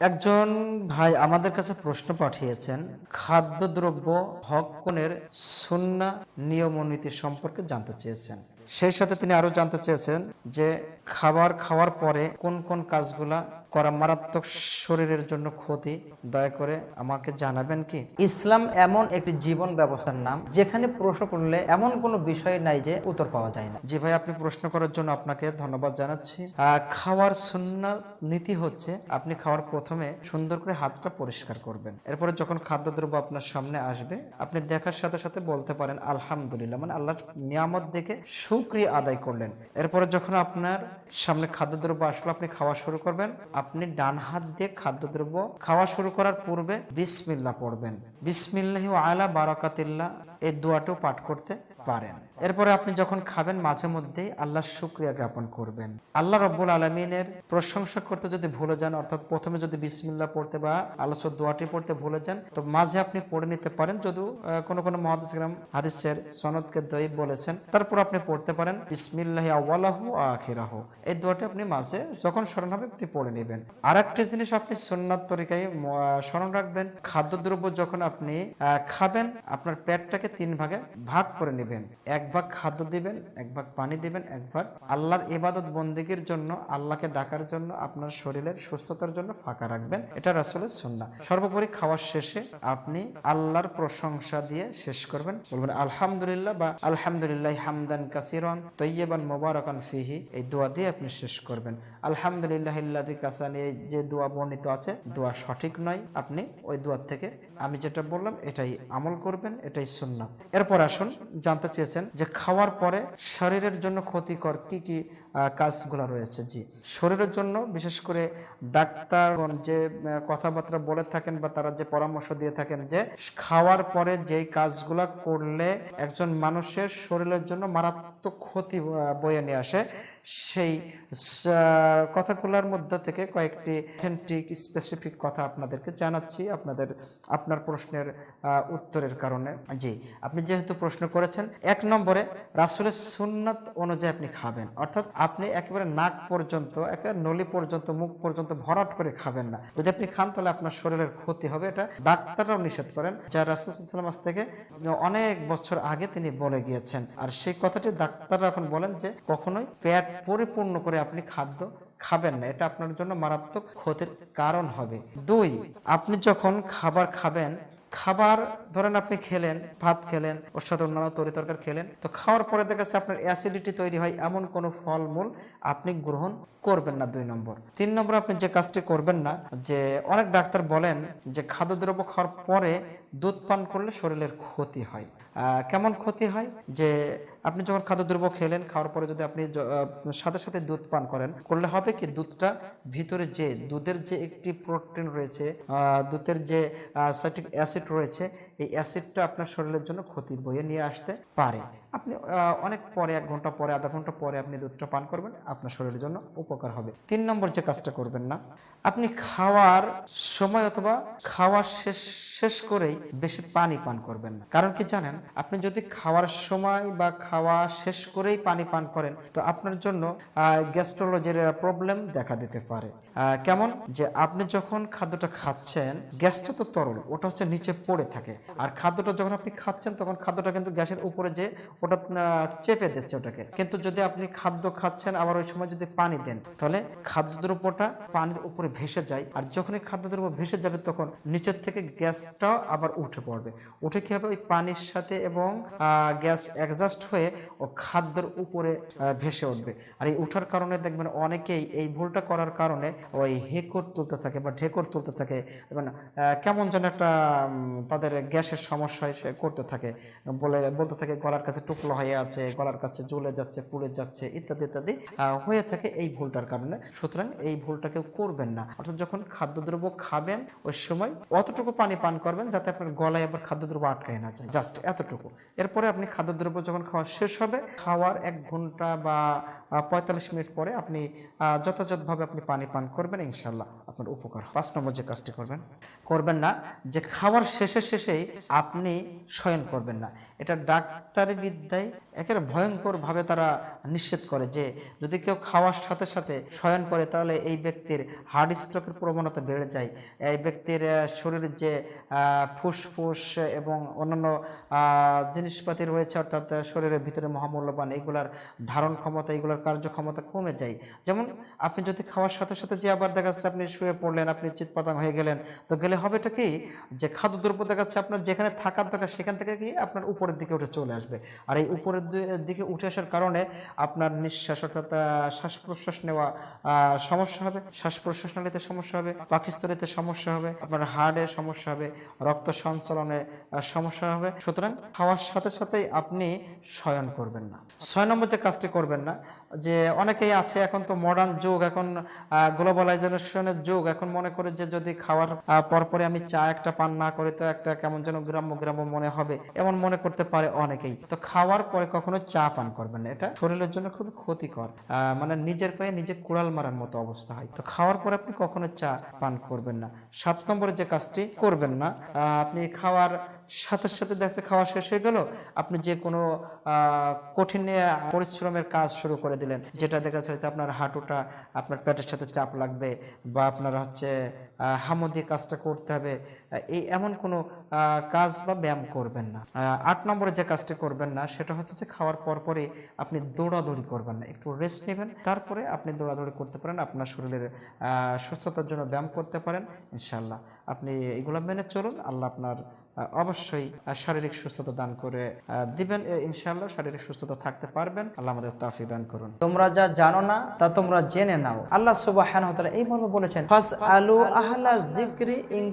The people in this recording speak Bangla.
একজন ভাই আমাদের কাছে প্রশ্ন পাঠিয়েছেন, খাদ্যদ্রব্য ভক্ষণের সুন্না নিয়মনীতি নীতি সম্পর্কে জানতে চেয়েছেন। সেই সাথে তিনি আরও জানতে চেয়েছেন যে খাবার খাওয়ার পরে কোন কোন কাজগুলা করা মারাত্মক শরীরের জন্য ক্ষতি। দয়া করে আমাকে জানাবেন কি? ইসলাম এমন একটি জীবন ব্যবস্থার নাম যেখানে প্রশ্ন করলে এমন কোনো বিষয় নাই যে উত্তর পাওয়া যায় না। জি ভাই আপনি প্রশ্ন করার জন্য আপনাকে ধন্যবাদ জানাচ্ছি। খাওয়ার সুন্না নীতি হচ্ছে আপনি খাওয়ার প্রথমে সুন্দর করে হাতটা পরিষ্কার করবেন। এরপরে যখন খাদ্যদ্রব্য আপনার সামনে আসবে আপনি দেখার সাথে সাথে বলতে পারেন আলহামদুলিল্লাহ। মানে আল্লাহর নিয়ামত দেখে সুক্রিয়া আদায় করলেন। এরপরে যখন আপনার সামনে খাদ্যদ্রব্য আসলো আপনি খাওয়া শুরু করবেন। আপনি ডান হাত দিয়ে খাদ্যদ্রব্য খাওয়া শুরু করার পূর্বে বিসমিল্লা পড়বেন। বিসমিল্লাহ আলা বারাকাতিল্লাহ। এই দোয়াটাও পাঠ করতে পারেন। এরপরে আপনি যখন খাবেন মাঝে মধ্যেই আল্লাহর শুক্রিয়া জ্ঞাপন করবেন। আল্লাহ রব্বুল আলমিনের প্রশংসা করতে যদি ভুলে যান অর্থাৎ প্রথমে যদি বিসমিল্লাহ পড়তে বা আলোচ্য দোয়াটি পড়তে ভুলে যান তো মাঝে আপনি পড়ে নিতে পারেন। আহ, কোনো কোনো মহাদিসগ্রাম হাদিসের সনদকে দই বলেছেন তারপর আপনি পড়তে পারেন বিসমিল্লাহ আওয়ালাহু আখিরাহু। এই দোয়াটি আপনি মাঝে যখন স্মরণ হবে আপনি পড়ে নেবেন। আর একটা জিনিস আপনি সুন্নাত তরিকায় স্মরণ রাখবেন খাদ্যদ্রব্য যখন আপনি খাবেন আপনার পেটটাকে তিন ভাগে ভাগ করে নেবেন। এক ভাগ খাদ্য দিবেন, এক ভাগ পানি দিবেন, এক ভাগ আল্লাহর ইবাদত বন্দিগির জন্য, আল্লাহকে ডাকার জন্য, আপনার শরীরের সুস্থতার জন্য ফাঁকা রাখবেন। এটা রাসূলের সুন্নাহ। সর্বোপরি খাওয়ার শেষে আপনি আল্লাহর প্রশংসা দিয়ে শেষ করবেন। বলবেন, আলহামদুলিল্লাহ বা আলহামদুলিল্লাহ হামদান কাসিরন তৈয়বান মোবারকান ফিহি এই দোয়া দিয়ে আপনি শেষ করবেন। আলহামদুলিল্লাহ ইল্লাদি কাসানি এই যে দোয়া বর্ণিত আছে, দোয়া সঠিক নয়। আপনি ওই দোয়ার থেকে, আমি যেটা বললাম, এটাই আমল করবেন, এটাই সুন্নাত এরপর আসুন, জানতে চেয়েছেন যে খাওয়ার পরে শরীরের জন্য ক্ষতিকর কি কি কাজগুলো রয়েছে। জি। শরীরের জন্য, বিশেষ করে ডাক্তারগণ যে কথাবার্তা বলে থাকেন বা তারা যে পরামর্শ দিয়ে থাকেন যে, খাওয়ার পরে যেই কাজগুলো করলে একজন মানুষের শরীরের জন্য মারাত্মক ক্ষতি বয়ে নিয়ে আসে সেই কথাগুলোর মধ্যে থেকে কয়েকটি অথেন্টিক স্পেসিফিক কথা আপনাদেরকে জানাচ্ছি। আপনাদের, আপনার প্রশ্নের উত্তরের কারণে। জি, আপনি যেহেতু প্রশ্ন করেছেন, এক নম্বরে রাসুলের সুন্নাত অনুযায়ী আপনি খাবেন। অর্থাৎ আপনি একেবারে নাক পর্যন্ত, একেবারে নলি পর্যন্ত, মুখ পর্যন্ত ভরাট করে খাবেন না। যদি আপনি খান, তাহলে আপনার শরীরের ক্ষতি হবে। এটা ডাক্তাররাও নিষেধ করেন, যা রাসুলাম আজ থেকে অনেক বছর আগে তিনি বলে গিয়েছেন। আর সেই কথাটি ডাক্তাররা এখন বলেন যে কখনোই পেট পরিপূর্ণ করে আপনি খাদ্য খাবেন না। এটা আপনার জন্য মারাত্মক ক্ষতির কারণ হবে। দুই, আপনি যখন খাবার খাবেন, খাবার ধরেন আপনি খেলেন, ভাত খেলেন, ওর সাথে অন্যান্য তরি তরকার খেলেন, তো খাওয়ার পরে দেখা যাচ্ছে আপনার অ্যাসিডিটি তৈরি হয়, এমন কোনো ফলমূল আপনি গ্রহণ করবেন না দুই নম্বর। তিন নম্বর, আপনি যে কাজটি করবেন না, যে অনেক ডাক্তার বলেন যে খাদ্যদ্রব্য খাওয়ার পরে দুধ পান করলে শরীরের ক্ষতি হয়। কেমন ক্ষতি হয়? যে আপনি যখন খাদ্যদ্রব্য খেলেন, খাওয়ার পরে যদি আপনি সাথে সাথে দুধ পান করেন, করলে হবে কি দুধটা ভিতরে যে, দুধের যে একটি প্রোটিন রয়েছে দুধের যে সাইট্রিক অ্যাসিড রয়েছে, এই অ্যাসিডটা আপনার শরীরের জন্য ক্ষতি বয়ে নিয়ে আসতে পারে। আপনি অনেক পরে, এক ঘণ্টা পরে, আধা ঘণ্টা পরে আপনি দুধটা পান করবেন, আপনার শরীরের জন্য উপকার হবে। তিন নম্বর যে কাজটা করবেন না, আপনি খাওয়ার সময় অথবা খাওয়ার শেষ শেষ করেই বেশি পানি পান করবেন না। কারণ কি জানেন, আপনি যদি খাওয়ার সময় বা খাওয়া শেষ করেই পানি পান করেন, তো আপনার জন্য গ্যাস্ট্রোলজির প্রবলেম দেখা দিতে পারে। কেমন? যে আপনি যখন খাদ্যটা খাচ্ছেন, গ্যাসটা তো তরল, ওটা হচ্ছে নিচে পড়ে থাকে। আর খাদ্যটা যখন আপনি খাচ্ছেন, তখন খাদ্যটা কিন্তু গ্যাসের উপরে যে ওটা চেপে দিচ্ছে ওটাকে। কিন্তু যদি আপনি খাদ্য খাচ্ছেন, আবার ওই সময় যদি পানি দেন, তাহলে খাদ্যদ্রব্যটা পানির উপরে ভেসে যায়। আর যখনই খাদ্যদ্রব্য ভেসে যাবে, তখন নিচের থেকে গ্যাসটাও আবার উঠে পড়বে। উঠে কি হবে? ওই পানির সাথে এবং গ্যাস অ্যাডজাস্ট হয়ে ও খাদ্যের উপরে ভেসে উঠবে। আর এই উঠার কারণে দেখবেন অনেকেই এই ভুলটা করার কারণে ওই হেকর তুলতে থাকে বা ঢেকর তুলতে থাকে। এবং কেমন যেন একটা তাদের গ্যাসের সমস্যায় করতে থাকে। বলে, বলতে থাকে, গলার কাছে টুকলো হয়ে আছে, গলার কাছে জ্বলে যাচ্ছে, পুড়ে যাচ্ছে, ইত্যাদি ইত্যাদি হয়ে থাকে এই ভুলটার কারণে। সুতরাং এই ভুলটা কেউ করবেন না। অর্থাৎ যখন খাদ্যদ্রব্য খাবেন, ওই সময় অতটুকু পানি পান করবেন যাতে আপনার গলায় আবার খাদ্যদ্রব্য আটকায় না যায়। জাস্ট এতটুকু। এরপরে আপনি খাদ্যদ্রব্য যখন খাওয়া শেষ হবে, খাওয়ার এক ঘণ্টা বা পঁয়তাল্লিশ মিনিট পরে আপনি যথাযথভাবে আপনি পানি পান করবেন ইনশাল্লাহ আপনার উপকার পাঁচ নম্বর যে কাজটি করবেন করবেন না যে খাওয়ার শেষে শেষেই আপনি শয়ন করবেন না। এটা ডাক্তারি বিদ্যায় একেবারে ভয়ঙ্কর ভাবে তারা নিষেধ করে যে, যদি কেউ খাওয়ার সাথে সাথে শয়ন করে, তাহলে এই ব্যক্তির হার্ট স্ট্রোকের প্রবণতা বেড়ে যায়। এই ব্যক্তির শরীরের যে ফুসফুস এবং অন্যান্য জিনিসপাতি রয়েছে, অর্থাৎ শরীরের ভিতরে মহামূল্যবান এগুলার ধারণ ক্ষমতা, এগুলার কার্যক্ষমতা কমে যায়। যেমন আপনি যদি খাওয়ার সাথে সাথে যে আবার দেখা যাচ্ছে আপনি শুয়ে পড়লেন, আপনি চিৎপাতাং হয়ে গেলেন, তো গেলে হবেটা কি? যে খাদ্যদ্রব্য দেখা যাচ্ছে আপনার যেখানে থাকার দরকার, সেখান থেকে কি আপনার উপরের দিকে উঠে চলে আসবে। আর এই উপরের দিকে উঠে আসার কারণে আপনার নিঃশ্বাস অর্থাৎ শ্বাস প্রশ্বাস নেওয়া সমস্যা হবে। শ্বাস প্রশ্বাস নিতে সমস্যা হবে পাকিস্তরিতে সমস্যা হবে আপনার হার্টে সমস্যা হবে রক্ত সঞ্চালনে সমস্যা হবে। সুতরাং খাওয়ার সাথে সাথেই আপনি শয়ন করবেন না। ছয় নম্বর যে কাজটি করবেন না যে অনেকেই আছে, এখন তো মডার্ন যুগ, এখন গ্লোবালাইজেশনের যুগ। এখন মনে করে যে যদি খাওয়ার পরপরে আমি চা একটা পান না করি তো একটা কেমন যেন গ্রাম্য গ্রাম্য মনে হবে, এমন মনে করতে পারে অনেকেই। তো খাওয়ার পরে কখনো চা পান করবেন না। এটা শরীরের জন্য খুব ক্ষতিকর। মানে নিজের পায়ে নিজে কুড়াল মারার মতো অবস্থা হয়। তো খাওয়ার পরে আপনি কখনো চা পান করবেন না। সাত নম্বরে যে কাজটি করবেন না আপনি খাওয়ার সাথে সাথে দেখছে খাওয়া শেষ হয়ে গেল, আপনি যে কোনো কঠিন পরিশ্রমের কাজ শুরু করে দিলেন যেটা দেখা যাচ্ছে আপনার হাঁটুটা আপনার পেটের সাথে চাপ লাগবে বা আপনার হচ্ছে আহ, হামো দিয়ে কাজটা করতে হবে। এই এমন কোনো কাজ বা ব্যায়াম করবেন না। আট নম্বরে যে কাজটি করবেন না সেটা হচ্ছে যে খাওয়ার পর পরে আপনি দৌড়াদৌড়ি করবেন না। একটু রেস্ট নেবেন তারপরে আপনি দৌড়াদৌড়ি করতে পারেন আপনার শরীরের সুস্থতার জন্য ব্যায়াম করতে পারেন ইনশাল্লাহ আপনি এগুলো মেনে চলুন আল্লাহ আপনার অবশ্যই শারীরিক সুস্থতা দান করে দিবেন। ইনশাল্লাহ শারীরিক সুস্থতা থাকতে পারবেন। আল্লাহ আমাদের তাফি দান করুন। তোমরা যা জানো না, তা তোমরা জেনে নাও। আল্লাহ সুবাহ এই মর্ম বলেছেন ফাস আলু আহলা যিকরি ইন